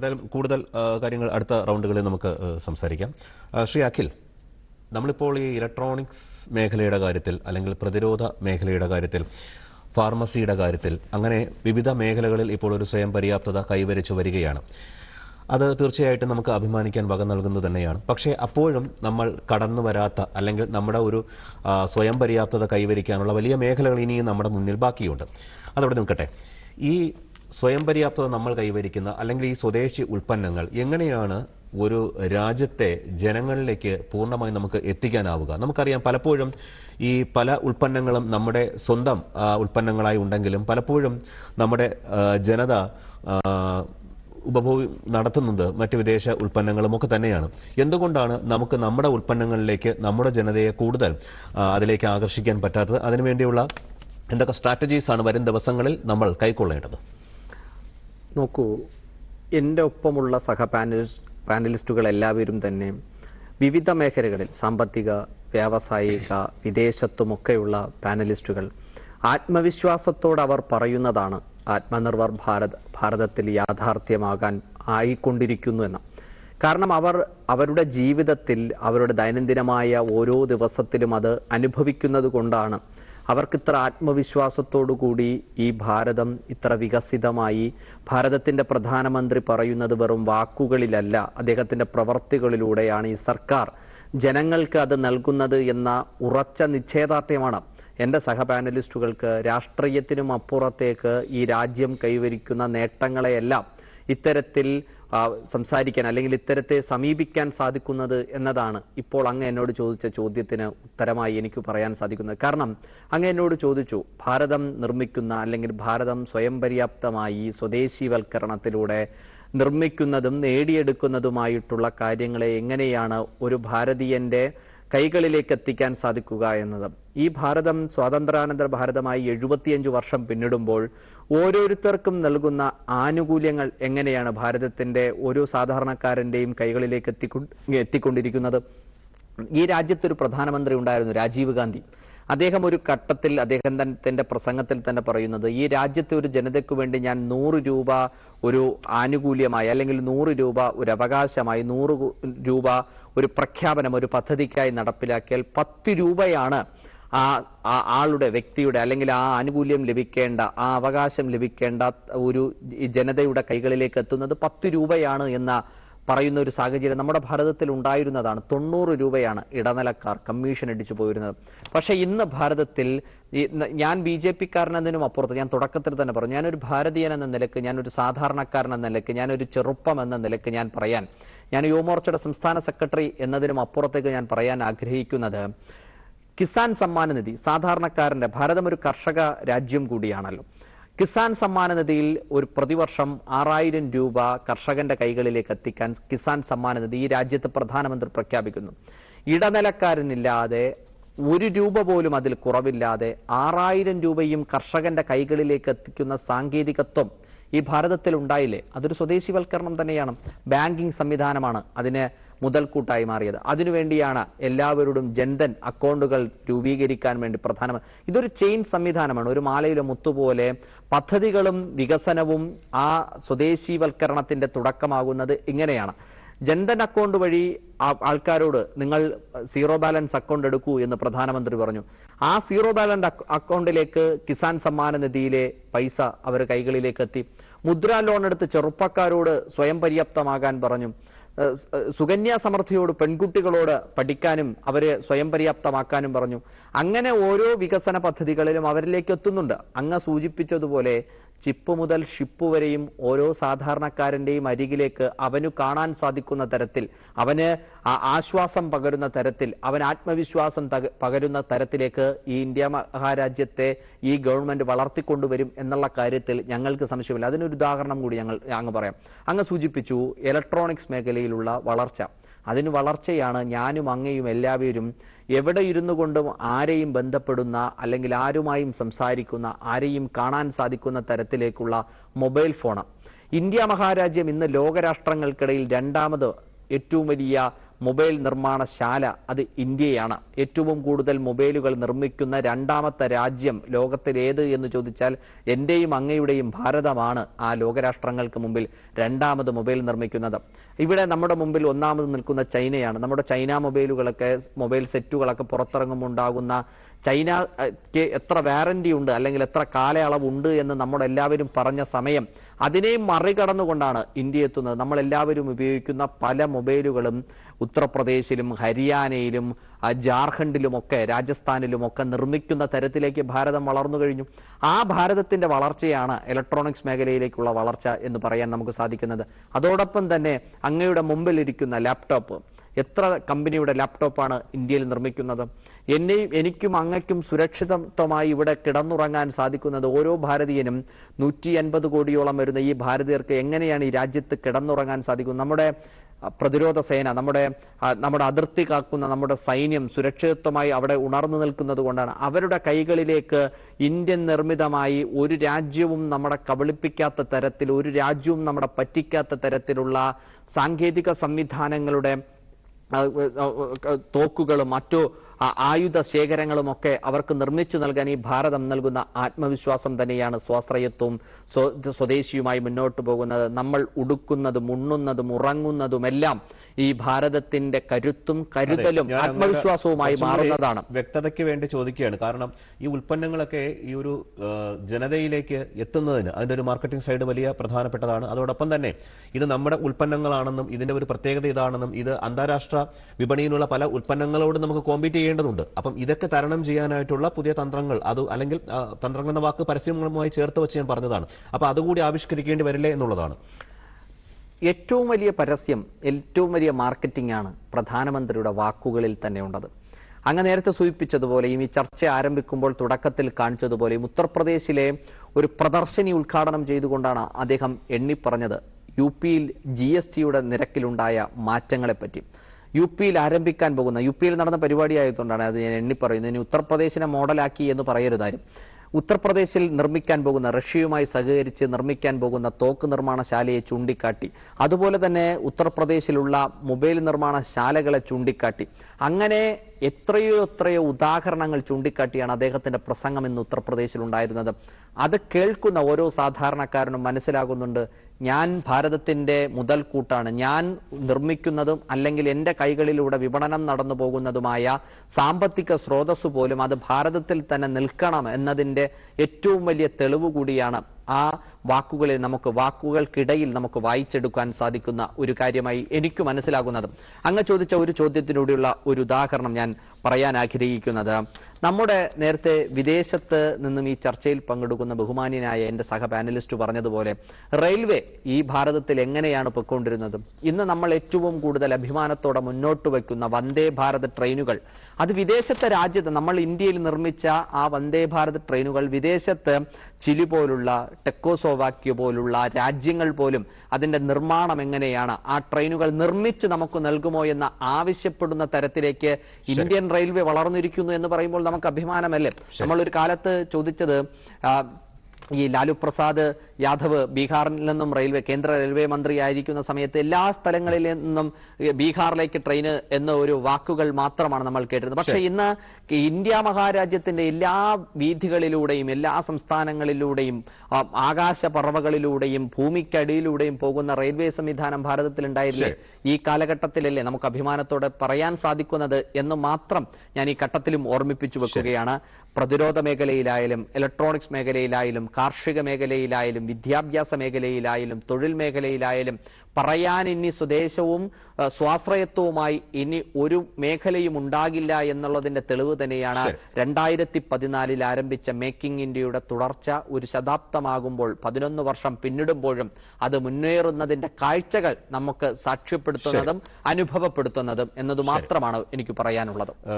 എന്തായാലും കൂടുതൽ കാര്യങ്ങൾ അടുത്ത റൗണ്ടുകളിൽ നമുക്ക് സംസാരിക്കാം. ശ്രീ അഖിൽ നമ്മളിപ്പോൾ ഈ ഇലക്ട്രോണിക്സ് മേഖലയുടെ കാര്യത്തിൽ അല്ലെങ്കിൽ പ്രതിരോധ മേഖലയുടെ കാര്യത്തിൽ ഫാർമസിയുടെ കാര്യത്തിൽ അങ്ങനെ വിവിധ മേഖലകളിൽ ഇപ്പോൾ ഒരു സ്വയം പര്യാപ്തത കൈവരിച്ചു വരികയാണ്. അത് തീർച്ചയായിട്ടും നമുക്ക് അഭിമാനിക്കാൻ വക നൽകുന്നത് തന്നെയാണ്. പക്ഷേ അപ്പോഴും നമ്മൾ കടന്നു വരാത്ത അല്ലെങ്കിൽ നമ്മുടെ ഒരു സ്വയം പര്യാപ്തത കൈവരിക്കാനുള്ള വലിയ മേഖലകൾ ഇനിയും നമ്മുടെ മുന്നിൽ ബാക്കിയുണ്ട്. അതവിടെ നിൽക്കട്ടെ. ഈ സ്വയം പര്യാപ്തത നമ്മൾ കൈവരിക്കുന്ന അല്ലെങ്കിൽ ഈ സ്വദേശി ഉൽപ്പന്നങ്ങൾ എങ്ങനെയാണ് ഒരു രാജ്യത്തെ ജനങ്ങളിലേക്ക് പൂർണമായി നമുക്ക് എത്തിക്കാനാവുക? നമുക്കറിയാം പലപ്പോഴും ഈ പല ഉൽപ്പന്നങ്ങളും നമ്മുടെ സ്വന്തം ഉൽപ്പന്നങ്ങളായി ഉണ്ടെങ്കിലും പലപ്പോഴും നമ്മുടെ ജനത ഉപഭോഗം നടത്തുന്നത് മറ്റ് വിദേശ ഉൽപ്പന്നങ്ങളും ഒക്കെ തന്നെയാണ്. എന്തുകൊണ്ടാണ് നമുക്ക് നമ്മുടെ ഉൽപ്പന്നങ്ങളിലേക്ക് നമ്മുടെ ജനതയെ കൂടുതൽ അതിലേക്ക് ആകർഷിക്കാൻ പറ്റാത്തത്? അതിനുവേണ്ടിയുള്ള എന്തൊക്കെ സ്ട്രാറ്റജീസ് ആണ് വരും ദിവസങ്ങളിൽ നമ്മൾ കൈക്കൊള്ളേണ്ടത്? നോക്കൂ എന്റെ ഒപ്പമുള്ള സഹ പാനലിസ്റ്റ് പാനലിസ്റ്റുകൾ എല്ലാവരും തന്നെ വിവിധ മേഖലകളിൽ സാമ്പത്തിക വ്യാവസായിക വിദേശത്തുമൊക്കെയുള്ള പാനലിസ്റ്റുകൾ ആത്മവിശ്വാസത്തോടെ അവർ പറയുന്നതാണ് ആത്മനിർഭർ ഭാരത് ഭാരതത്തിൽ യാഥാർത്ഥ്യമാകാൻ ആയിക്കൊണ്ടിരിക്കുന്നു എന്ന്. കാരണം അവർ അവരുടെ ജീവിതത്തിൽ അവരുടെ ദൈനംദിനമായ ഓരോ ദിവസത്തിലും അത് അനുഭവിക്കുന്നത് കൊണ്ടാണ് അവർക്ക് ഇത്ര ആത്മവിശ്വാസത്തോടു കൂടി ഈ ഭാരതം ഇത്ര വികസിതമായി ഭാരതത്തിന്റെ പ്രധാനമന്ത്രി പറയുന്നത് വെറും വാക്കുകളിലല്ല അദ്ദേഹത്തിന്റെ പ്രവർത്തികളിലൂടെയാണ് ഈ സർക്കാർ ജനങ്ങൾക്ക് അത് നൽകുന്നത് എന്ന ഉറച്ച നിശ്ചയദാർഢ്യമാണ്. എന്റെ സഹപാനലിസ്റ്റുകൾക്ക് രാഷ്ട്രീയത്തിനും അപ്പുറത്തേക്ക് ഈ രാജ്യം കൈവരിക്കുന്ന നേട്ടങ്ങളെയെല്ലാം ഇത്തരത്തിൽ സംസാരിക്കാൻ അല്ലെങ്കിൽ ഇത്തരത്തെ സമീപിക്കാൻ സാധിക്കുന്നത് എന്നതാണ് ഇപ്പോൾ അങ്ങ് എന്നോട് ചോദിച്ച ചോദ്യത്തിന് ഉത്തരമായി എനിക്ക് പറയാൻ സാധിക്കുന്നത്. കാരണം അങ്ങ് എന്നോട് ചോദിച്ചു ഭാരതം നിർമ്മിക്കുന്ന അല്ലെങ്കിൽ ഭാരതം സ്വയം പര്യാപ്തമായി സ്വദേശീവൽക്കരണത്തിലൂടെ നിർമ്മിക്കുന്നതും നേടിയെടുക്കുന്നതുമായിട്ടുള്ള കാര്യങ്ങളെ എങ്ങനെയാണ് ഒരു ഭാരതീയന്റെ കൈകളിലേക്ക് എത്തിക്കാൻ സാധിക്കുക എന്നത് ഈ ഭാരതം സ്വാതന്ത്ര്യാനന്തര ഭാരതമായി എഴുപത്തിയഞ്ച് വർഷം പിന്നിടുമ്പോൾ ഓരോരുത്തർക്കും നൽകുന്ന ആനുകൂല്യങ്ങൾ എങ്ങനെയാണ് ഭാരതത്തിന്റെ ഓരോ സാധാരണക്കാരന്റെയും കൈകളിലേക്ക് എത്തിക്കൊ എത്തിക്കൊണ്ടിരിക്കുന്നത്? ഈ രാജ്യത്തൊരു പ്രധാനമന്ത്രി ഉണ്ടായിരുന്നു രാജീവ് ഗാന്ധി. അദ്ദേഹം ഒരു ഘട്ടത്തിൽ അദ്ദേഹം തന്റെ പ്രസംഗത്തിൽ തന്നെ പറയുന്നത് ഈ രാജ്യത്തെ ഒരു ജനതയ്ക്ക് വേണ്ടി ഞാൻ നൂറ് രൂപ ഒരു ആനുകൂല്യമായി അല്ലെങ്കിൽ നൂറ് രൂപ ഒരു അവകാശമായി നൂറ് രൂപ ഒരു പ്രഖ്യാപനം ഒരു പദ്ധതിക്കായി നടപ്പിലാക്കിയാൽ പത്ത് രൂപയാണ് ആ ആളുടെ വ്യക്തിയുടെ അല്ലെങ്കിൽ ആ ആനുകൂല്യം ലഭിക്കേണ്ട ആ അവകാശം ലഭിക്കേണ്ട ഒരു ജനതയുടെ കൈകളിലേക്ക് എത്തുന്നത് പത്ത് രൂപയാണ് എന്ന പറയുന്ന ഒരു സാഹചര്യം നമ്മുടെ ഭാരതത്തിൽ ഉണ്ടായിരുന്നതാണ്. തൊണ്ണൂറ് രൂപയാണ് ഇടനിലക്കാർ കമ്മീഷൻ അടിച്ചു പോയിരുന്നത്. പക്ഷേ ഇന്ന് ഭാരതത്തിൽ ഞാൻ ബി ജെ പിക്കാരനെന്നതിനും അപ്പുറത്ത് ഞാൻ തുടക്കത്തിൽ തന്നെ പറഞ്ഞു ഞാനൊരു ഭാരതീയൻ എന്ന നിലയ്ക്ക് ഞാനൊരു സാധാരണക്കാരൻ എന്ന നിലയ്ക്ക് ഞാനൊരു ചെറുപ്പം എന്ന നിലയ്ക്ക് ഞാൻ പറയാൻ ഞാൻ യുവമോർച്ചയുടെ സംസ്ഥാന സെക്രട്ടറി എന്നതിനും അപ്പുറത്തേക്ക് ഞാൻ പറയാൻ ആഗ്രഹിക്കുന്നത് കിസാൻ സമ്മാന നിധി സാധാരണക്കാരന്റെ ഭാരതം ഒരു കർഷക രാജ്യം കൂടിയാണല്ലോ. കിസാൻ സമ്മാന നിധിയിൽ ഒരു പ്രതിവർഷം ആറായിരം രൂപ കർഷകന്റെ കൈകളിലേക്ക് എത്തിക്കാൻ കിസാൻ സമ്മാന നിധി ഈ രാജ്യത്ത് പ്രധാനമന്ത്രി പ്രഖ്യാപിക്കുന്നു. ഇടനിലക്കാരനില്ലാതെ ഒരു രൂപ പോലും അതിൽ കുറവില്ലാതെ ആറായിരം രൂപയും കർഷകന്റെ കൈകളിലേക്ക് എത്തിക്കുന്ന സാങ്കേതികത്വം ഈ ഭാരതത്തിൽ ഉണ്ടായില്ലേ അതൊരു സ്വദേശിവൽക്കരണം തന്നെയാണ്. ബാങ്കിങ് സംവിധാനമാണ് അതിന് മുതൽക്കൂട്ടായി മാറിയത്. അതിനുവേണ്ടിയാണ് എല്ലാവരോടും ജൻധൻ അക്കൗണ്ടുകൾ രൂപീകരിക്കാൻ വേണ്ടി പ്രധാനമന്ത്രി ഇതൊരു ചെയിൻ സംവിധാനമാണ്. ഒരു മാലയിലെ മുത്തുപോലെ പദ്ധതികളും വികസനവും ആ സ്വദേശിവൽക്കരണത്തിന്റെ തുടക്കമാകുന്നത് ഇങ്ങനെയാണ്. ജൻധൻ അക്കൗണ്ട് വഴി ആൾക്കാരോട് നിങ്ങൾ സീറോ ബാലൻസ് അക്കൗണ്ട് എടുക്കൂ എന്ന് പ്രധാനമന്ത്രി പറഞ്ഞു. ആ സീറോ ബാലൻസ് അക്കൗണ്ടിലേക്ക് കിസാൻ സമ്മാന നിധിയിലെ പൈസ അവർ കൈകളിലേക്ക് എത്തി. മുദ്രാ ലോൺ എടുത്ത് ചെറുപ്പക്കാരോട് സ്വയം പര്യാപ്തമാകാൻ പറഞ്ഞു. സുകന്യാ സമൃദ്ധിയോട് പെൺകുട്ടികളോട് പഠിക്കാനും അവരെ സ്വയം പര്യാപ്തമാക്കാനും പറഞ്ഞു. അങ്ങനെ ഓരോ വികസന പദ്ധതികളിലും അവരിലേക്ക് എത്തുന്നുണ്ട്. അങ്ങ് സൂചിപ്പിച്ചതുപോലെ ചിപ്പ് മുതൽ ഷിപ്പ് വരെയും ഓരോ സാധാരണക്കാരന്റെയും അരികിലേക്ക് അവന് കാണാൻ സാധിക്കുന്ന തരത്തിൽ അവന് ആശ്വാസം പകരുന്ന തരത്തിൽ അവൻ ആത്മവിശ്വാസം പകരുന്ന തരത്തിലേക്ക് ഈ ഇന്ത്യ മഹാരാജ്യത്തെ ഈ ഗവൺമെന്റ് വളർത്തിക്കൊണ്ടുവരും എന്നുള്ള കാര്യത്തിൽ ഞങ്ങൾക്ക് സംശയമില്ല. അതിനൊരു ഉദാഹരണം കൂടി ഞങ്ങൾ അങ്ങ് പറയാം. അങ്ങ് സൂചിപ്പിച്ചു ഇലക്ട്രോണിക്സ് മേഖലയിലുള്ള വളർച്ച. അതിന് വളർച്ചയാണ് ഞാനും അങ്ങയും എല്ലാവരും എവിടെ ഇരുന്നു കൊണ്ടും ആരെയും ബന്ധപ്പെടുന്ന അല്ലെങ്കിൽ ആരുമായും സംസാരിക്കുന്ന ആരെയും കാണാൻ സാധിക്കുന്ന തരത്തിലേക്കുള്ള മൊബൈൽ ഫോണ്. ഇന്ത്യ മഹാരാജ്യം ഇന്ന് ലോകരാഷ്ട്രങ്ങൾക്കിടയിൽ രണ്ടാമത് ഏറ്റവും വലിയ മൊബൈൽ നിർമ്മാണശാല അത് ഇന്ത്യയാണ്. ഏറ്റവും കൂടുതൽ മൊബൈലുകൾ നിർമ്മിക്കുന്ന രണ്ടാമത്തെ രാജ്യം ലോകത്തിലേത് എന്ന് ചോദിച്ചാൽ എന്റെയും അങ്ങയുടെയും ഭാരതമാണ് ആ ലോകരാഷ്ട്രങ്ങൾക്ക് മുമ്പിൽ രണ്ടാമത് മൊബൈൽ നിർമ്മിക്കുന്നത്. ഇവിടെ നമ്മുടെ മുമ്പിൽ ഒന്നാമത് നിൽക്കുന്ന ചൈനയാണ്. നമ്മുടെ ചൈന മൊബൈലുകളൊക്കെ മൊബൈൽ സെറ്റുകളൊക്കെ പുറത്തിറങ്ങുമ്പോൾ ഉണ്ടാകുന്ന ചൈനയ്ക്ക് എത്ര വാറന്റി ഉണ്ട് അല്ലെങ്കിൽ എത്ര കാലയളവുണ്ട് എന്ന് നമ്മളെല്ലാവരും പറഞ്ഞ സമയം അതിനെ മറികടന്നുകൊണ്ടാണ് ഇന്ത്യ എത്തുന്നത് നമ്മളെല്ലാവരും ഉപയോഗിക്കുന്ന പല മൊബൈലുകളും ഉത്തർപ്രദേശിലും ഹരിയാനയിലും ജാർഖണ്ഡിലുമൊക്കെ രാജസ്ഥാനിലുമൊക്കെ നിർമ്മിക്കുന്ന തരത്തിലേക്ക് ഭാരതം വളർന്നു കഴിഞ്ഞു. ആ ഭാരതത്തിന്റെ വളർച്ചയാണ് ഇലക്ട്രോണിക്സ് മേഖലയിലേക്കുള്ള വളർച്ച എന്ന് പറയാൻ നമുക്ക് സാധിക്കുന്നത്. അതോടൊപ്പം തന്നെ അങ്ങയുടെ മുമ്പിലിരിക്കുന്ന ലാപ്ടോപ്പ് എത്ര കമ്പനിയുടെ ലാപ്ടോപ്പാണ് ഇന്ത്യയിൽ നിർമ്മിക്കുന്നത്? എന്നെയും എനിക്കും അങ്ങയ്ക്കും സുരക്ഷിതത്വമായി ഇവിടെ കിടന്നുറങ്ങാൻ സാധിക്കുന്നത് ഓരോ ഭാരതീയനും നൂറ്റി അൻപത് കോടിയോളം വരുന്ന ഈ ഭാരതീയർക്ക് എങ്ങനെയാണ് ഈ രാജ്യത്ത് കിടന്നുറങ്ങാൻ സാധിക്കുന്നത്? നമ്മുടെ പ്രതിരോധ സേന നമ്മുടെ നമ്മുടെ അതിർത്തി കാക്കുന്ന നമ്മുടെ സൈന്യം സുരക്ഷിതത്വമായി അവിടെ ഉണർന്നു നിൽക്കുന്നത് കൊണ്ടാണ് അവരുടെ കൈകളിലേക്ക് ഇന്ത്യൻ നിർമ്മിതമായി ഒരു രാജ്യവും നമ്മുടെ കബളിപ്പിക്കാത്ത തരത്തിൽ ഒരു രാജ്യവും നമ്മുടെ പറ്റിക്കാത്ത തരത്തിലുള്ള സാങ്കേതിക സംവിധാനങ്ങളുടെ തോക്കുകളും മറ്റു ആ, ആയുധ ശേഖരങ്ങളുമൊക്കെ അവർക്ക് നിർമ്മിച്ചു നൽകാൻ ഈ ഭാരതം നൽകുന്ന ആത്മവിശ്വാസം തന്നെയാണ് സ്വാശ്രയത്വവും സ്വദേശിയുമായി മുന്നോട്ട് പോകുന്നത്. നമ്മൾ ഉടുക്കുന്നതും ഉണ്ണുന്നതും ഉറങ്ങുന്നതുമെല്ലാം ഈ ഭാരതത്തിന്റെ കരുത്തും കരുതലും ആത്മവിശ്വാസവുമായി മാറുന്നതാണ്. വ്യക്തതയ്ക്ക് വേണ്ടി ചോദിക്കുകയാണ്. കാരണം ഈ ഉൽപ്പന്നങ്ങളൊക്കെ ഈ ഒരു ജനതയിലേക്ക് എത്തുന്നതിന് അതിന്റെ ഒരു മാർക്കറ്റിംഗ് സൈഡ് വലിയ പ്രധാനപ്പെട്ടതാണ്. അതോടൊപ്പം തന്നെ ഇത് നമ്മുടെ ഉൽപ്പന്നങ്ങളാണെന്നും ഇതിന്റെ ഒരു പ്രത്യേകത ഇതാണെന്നും ഇത് അന്താരാഷ്ട്ര വിപണിയിലുള്ള പല ഉൽപ്പന്നങ്ങളോട് നമുക്ക് കോമ്പീറ്റ് ചെയ്യേണ്ടതുണ്ട്. അപ്പം ഇതൊക്കെ തരണം ചെയ്യാനായിട്ടുള്ള പുതിയ തന്ത്രങ്ങൾ അത് അല്ലെങ്കിൽ തന്ത്രങ്ങൾ എന്ന വാക്ക് പരസ്യങ്ങളുമായി ചേർത്ത് വെച്ച് ഞാൻ പറഞ്ഞതാണ്. അപ്പൊ അതുകൂടി ആവിഷ്കരിക്കേണ്ടി വരില്ലേ എന്നുള്ളതാണ്. ഏറ്റവും വലിയ പരസ്യം ഏറ്റവും വലിയ മാർക്കറ്റിംഗ് ആണ് പ്രധാനമന്ത്രിയുടെ വാക്കുകളിൽ തന്നെ ഉള്ളത്. അങ്ങ് നേരത്തെ സൂചിപ്പിച്ചതുപോലെയും ഈ ചർച്ച ആരംഭിക്കുമ്പോൾ തുടക്കത്തിൽ കാണിച്ചതുപോലെയും ഉത്തർപ്രദേശിലെ ഒരു പ്രദർശനി ഉദ്ഘാടനം ചെയ്തുകൊണ്ടാണ് അദ്ദേഹം എണ്ണിപ്പറഞ്ഞത്. യു പിയിൽ ജി എസ് ടിയുടെ നിരക്കിലുണ്ടായ മാറ്റങ്ങളെപ്പറ്റി. യു പിയിൽ ആരംഭിക്കാൻ പോകുന്ന യു പിയിൽ നടന്ന പരിപാടിയായതുകൊണ്ടാണ് അത് ഞാൻ എണ്ണിപ്പറയുന്നത്. ഇനി ഉത്തർപ്രദേശിനെ മോഡലാക്കി എന്ന് പറയരുതാരും ഉത്തർപ്രദേശിൽ നിർമ്മിക്കാൻ പോകുന്ന റഷ്യയുമായി സഹകരിച്ച് നിർമ്മിക്കാൻ പോകുന്ന തോക്ക് നിർമ്മാണശാലയെ ചൂണ്ടിക്കാട്ടി. അതുപോലെ തന്നെ ഉത്തർപ്രദേശിലുള്ള മൊബൈൽ നിർമ്മാണശാലകളെ ചൂണ്ടിക്കാട്ടി. അങ്ങനെ എത്രയോ എത്രയോ ഉദാഹരണങ്ങൾ ചൂണ്ടിക്കാട്ടിയാണ് അദ്ദേഹത്തിന്റെ പ്രസംഗം ഇന്ന് ഉത്തർപ്രദേശിൽ ഉണ്ടായിരുന്നത് അത് കേൾക്കുന്ന ഓരോ സാധാരണക്കാരനും മനസ്സിലാകുന്നുണ്ട് ഞാൻ ഭാരതത്തിന്റെ മുതൽക്കൂട്ടാണ് ഞാൻ നിർമ്മിക്കുന്നതും അല്ലെങ്കിൽ എന്റെ കൈകളിലൂടെ വിപണനം നടന്നു പോകുന്നതുമായ സാമ്പത്തിക സ്രോതസ് പോലും അത് ഭാരതത്തിൽ തന്നെ നിൽക്കണം എന്നതിന്റെ ഏറ്റവും വലിയ തെളിവ് കൂടിയാണ് ആ വാക്കുകളിൽ നമുക്ക് വാക്കുകൾക്കിടയിൽ നമുക്ക് വായിച്ചെടുക്കാൻ സാധിക്കുന്ന ഒരു കാര്യമായി എനിക്ക് മനസ്സിലാകുന്നത്. അങ്ങ് ചോദിച്ച ഒരു ചോദ്യത്തിലൂടെയുള്ള ഒരു ഉദാഹരണം ഞാൻ പറയാൻ ആഗ്രഹിക്കുന്നത്. നമ്മുടെ നേരത്തെ വിദേശത്ത് നിന്നും ഈ ചർച്ചയിൽ പങ്കെടുക്കുന്ന ബഹുമാന്യനായ എന്റെ സഹ പാനലിസ്റ്റ് പറഞ്ഞതുപോലെ റെയിൽവേ ഈ ഭാരതത്തിൽ എങ്ങനെയാണ് പൊയ്ക്കൊണ്ടിരുന്നത്? ഇന്ന് നമ്മൾ ഏറ്റവും കൂടുതൽ അഭിമാനത്തോടെ മുന്നോട്ട് വയ്ക്കുന്ന വന്ദേ ഭാരത് ട്രെയിനുകൾ. അത് വിദേശത്തെ രാജ്യത്ത് നമ്മൾ ഇന്ത്യയിൽ നിർമ്മിച്ച ആ വന്ദേ ഭാരത് ട്രെയിനുകൾ വിദേശത്ത് ചിലി പോലുള്ള ടെക്കോസോവാക്യോ പോലുള്ള രാജ്യങ്ങൾ പോലും അതിന്റെ നിർമ്മാണം എങ്ങനെയാണ്? ആ ട്രെയിനുകൾ നിർമ്മിച്ച് നമുക്ക് നൽകുമോ എന്ന് ആവശ്യപ്പെടുന്ന തരത്തിലേക്ക് ഇന്ത്യൻ റെയിൽവേ വളർന്നിരിക്കുന്നു എന്ന് പറയുമ്പോൾ നമുക്ക് അഭിമാനമല്ലേ? നമ്മളൊരു ഒരു കാലത്ത് ചോദിച്ചത് ഈ ലാലു പ്രസാദ് യാദവ് ബീഹാറിൽ നിന്നും റെയിൽവേ കേന്ദ്ര റെയിൽവേ മന്ത്രിയായിരിക്കുന്ന സമയത്ത് എല്ലാ സ്ഥലങ്ങളിൽ നിന്നും ബീഹാറിലേക്ക് ട്രെയിന് എന്ന ഒരു വാക്കുകൾ മാത്രമാണ് നമ്മൾ കേട്ടിരുന്നത്. പക്ഷേ ഇന്ന് ഇന്ത്യ മഹാരാജ്യത്തിന്റെ എല്ലാ വീഥികളിലൂടെയും എല്ലാ സംസ്ഥാനങ്ങളിലൂടെയും ആകാശ പറവകളിലൂടെയും ഭൂമിക്കടിയിലൂടെയും പോകുന്ന റെയിൽവേ സംവിധാനം ഭാരതത്തിൽ ഉണ്ടായില്ലേ ഈ കാലഘട്ടത്തിലല്ലേ നമുക്ക് അഭിമാനത്തോടെ പറയാൻ സാധിക്കുന്നത് എന്ന് മാത്രം ഞാൻ ഈ ഘട്ടത്തിലും ഓർമ്മിപ്പിച്ചു വെക്കുകയാണ്. പ്രതിരോധ മേഖലയിലായാലും ഇലക്ട്രോണിക്സ് മേഖലയിലായാലും കാർഷിക മേഖലയിലായാലും വിദ്യാഭ്യാസ മേഖലയിലായാലും തൊഴിൽ മേഖലയിലായാലും പറയാൻ ഇനി സ്വദേശവും സ്വാശ്രയത്വവുമായി ഇനി ഒരു മേഖലയും ഉണ്ടാകില്ല എന്നുള്ളതിന്റെ തെളിവ് തന്നെയാണ് രണ്ടായിരത്തി പതിനാലിൽ ആരംഭിച്ച മേക്കിംഗ് ഇന്ത്യയുടെ തുടർച്ച ഒരു ശതാബ്ദമാകുമ്പോൾ പതിനൊന്ന് വർഷം പിന്നിടുമ്പോഴും അത് മുന്നേറുന്നതിന്റെ കാഴ്ചകൾ നമുക്ക് സാക്ഷ്യപ്പെടുത്തുന്നതും അനുഭവപ്പെടുത്തുന്നതും എന്നത് മാത്രമാണ് എനിക്ക് പറയാനുള്ളത്.